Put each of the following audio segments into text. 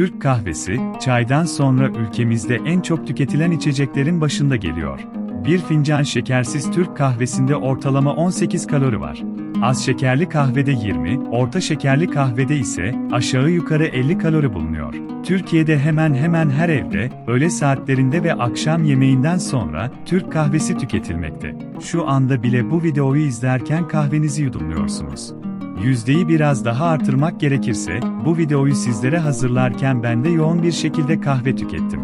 Türk kahvesi, çaydan sonra ülkemizde en çok tüketilen içeceklerin başında geliyor. Bir fincan şekersiz Türk kahvesinde ortalama 18 kalori var. Az şekerli kahvede 20, orta şekerli kahvede ise aşağı yukarı 50 kalori bulunuyor. Türkiye'de hemen hemen her evde, öğle saatlerinde ve akşam yemeğinden sonra Türk kahvesi tüketilmekte. Şu anda bile bu videoyu izlerken kahvenizi yudumluyorsunuz. Yüzdeyi biraz daha artırmak gerekirse, bu videoyu sizlere hazırlarken ben de yoğun bir şekilde kahve tükettim.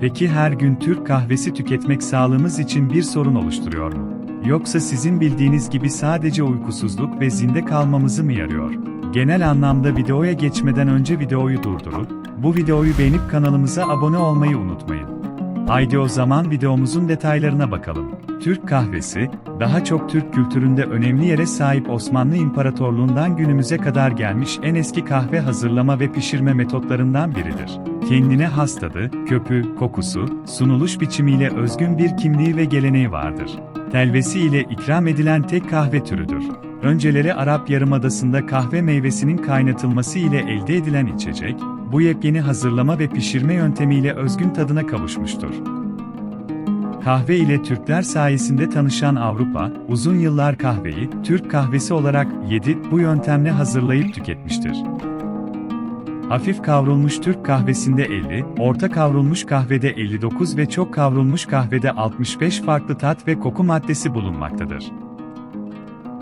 Peki her gün Türk kahvesi tüketmek sağlığımız için bir sorun oluşturuyor mu? Yoksa sizin bildiğiniz gibi sadece uykusuzluk ve zinde kalmamızı mı yarıyor? Genel anlamda videoya geçmeden önce videoyu durdurup, bu videoyu beğenip kanalımıza abone olmayı unutmayın. Haydi o zaman videomuzun detaylarına bakalım. Türk kahvesi, daha çok Türk kültüründe önemli yere sahip Osmanlı İmparatorluğundan günümüze kadar gelmiş en eski kahve hazırlama ve pişirme metotlarından biridir. Kendine has tadı, köpüğü, kokusu, sunuluş biçimiyle özgün bir kimliği ve geleneği vardır. Telvesi ile ikram edilen tek kahve türüdür. Önceleri Arap Yarımadası'nda kahve meyvesinin kaynatılması ile elde edilen içecek, bu yepyeni hazırlama ve pişirme yöntemiyle özgün tadına kavuşmuştur. Kahve ile Türkler sayesinde tanışan Avrupa, uzun yıllar kahveyi Türk kahvesi olarak yedi bu yöntemle hazırlayıp tüketmiştir. Hafif kavrulmuş Türk kahvesinde 50, orta kavrulmuş kahvede 59 ve çok kavrulmuş kahvede 65 farklı tat ve koku maddesi bulunmaktadır.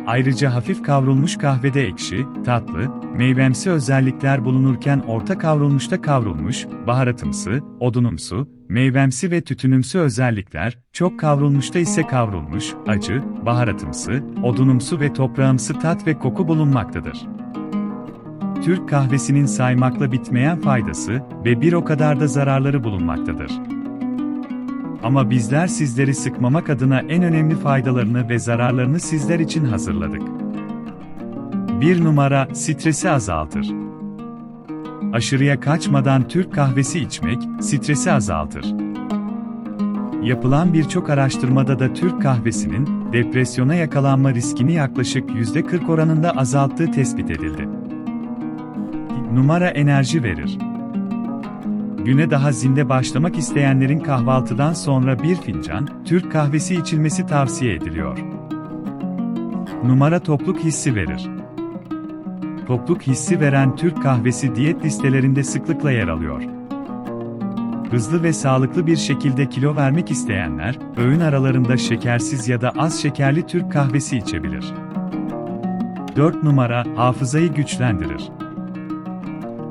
Ayrıca hafif kavrulmuş kahvede ekşi, tatlı, meyvemsi özellikler bulunurken orta kavrulmuşta kavrulmuş, baharatımsı, odunumsu, meyvemsi ve tütünümsü özellikler, çok kavrulmuşta ise kavrulmuş, acı, baharatımsı, odunumsu ve toprağımsı tat ve koku bulunmaktadır. Türk kahvesinin saymakla bitmeyen faydası ve bir o kadar da zararları bulunmaktadır. Ama bizler sizleri sıkmamak adına en önemli faydalarını ve zararlarını sizler için hazırladık. 1 numara stresi azaltır. Aşırıya kaçmadan Türk kahvesi içmek stresi azaltır. Yapılan birçok araştırmada da Türk kahvesinin depresyona yakalanma riskini yaklaşık %40 oranında azalttığı tespit edildi. Numara enerji verir. Güne daha zinde başlamak isteyenlerin kahvaltıdan sonra bir fincan Türk kahvesi içilmesi tavsiye ediliyor. Numara topluk hissi verir. Topluk hissi veren Türk kahvesi diyet listelerinde sıklıkla yer alıyor. Hızlı ve sağlıklı bir şekilde kilo vermek isteyenler, öğün aralarında şekersiz ya da az şekerli Türk kahvesi içebilir. 4 numara hafızayı güçlendirir.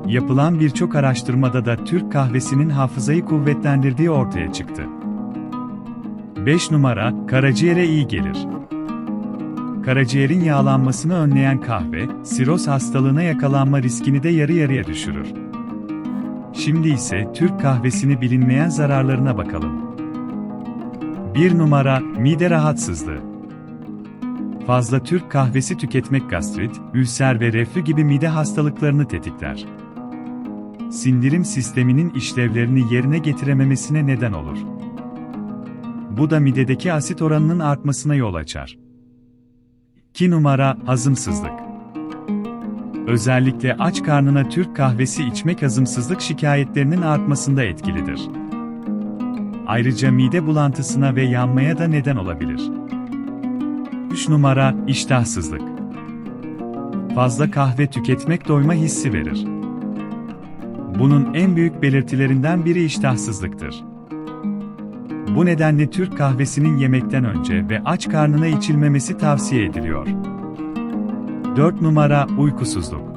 Yapılan birçok araştırmada da Türk kahvesinin hafızayı kuvvetlendirdiği ortaya çıktı. 5 numara, karaciğere iyi gelir. Karaciğerin yağlanmasını önleyen kahve, siroz hastalığına yakalanma riskini de yarı yarıya düşürür. Şimdi ise Türk kahvesini bilinmeyen zararlarına bakalım. 1 numara, mide rahatsızlığı. Fazla Türk kahvesi tüketmek gastrit, ülser ve reflü gibi mide hastalıklarını tetikler sindirim sisteminin işlevlerini yerine getirememesine neden olur. Bu da midedeki asit oranının artmasına yol açar. 2 numara hazımsızlık. Özellikle aç karnına Türk kahvesi içmek hazımsızlık şikayetlerinin artmasında etkilidir. Ayrıca mide bulantısına ve yanmaya da neden olabilir. 3 numara iştahsızlık. Fazla kahve tüketmek doyma hissi verir. Bunun en büyük belirtilerinden biri iştahsızlıktır. Bu nedenle Türk kahvesinin yemekten önce ve aç karnına içilmemesi tavsiye ediliyor. 4 numara uykusuzluk.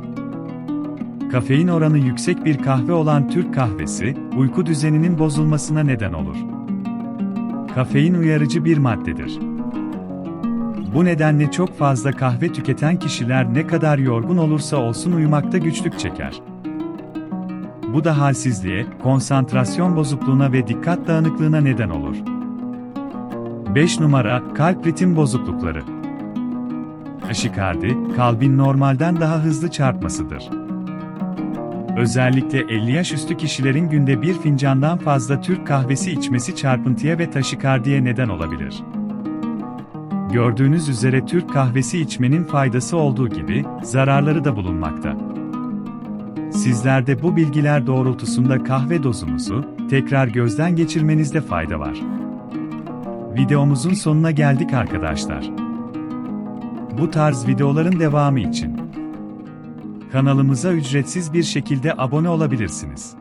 Kafein oranı yüksek bir kahve olan Türk kahvesi, uyku düzeninin bozulmasına neden olur. Kafein uyarıcı bir maddedir. Bu nedenle çok fazla kahve tüketen kişiler ne kadar yorgun olursa olsun uyumakta güçlük çeker. Bu da halsizliğe, konsantrasyon bozukluğuna ve dikkat dağınıklığına neden olur. 5 numara kalp ritim bozuklukları. Taşikardi, kalbin normalden daha hızlı çarpmasıdır. Özellikle 50 yaş üstü kişilerin günde bir fincandan fazla Türk kahvesi içmesi çarpıntıya ve taşikardiye neden olabilir. Gördüğünüz üzere Türk kahvesi içmenin faydası olduğu gibi zararları da bulunmakta. Sizler de bu bilgiler doğrultusunda kahve dozunuzu tekrar gözden geçirmenizde fayda var. Videomuzun sonuna geldik arkadaşlar. Bu tarz videoların devamı için kanalımıza ücretsiz bir şekilde abone olabilirsiniz.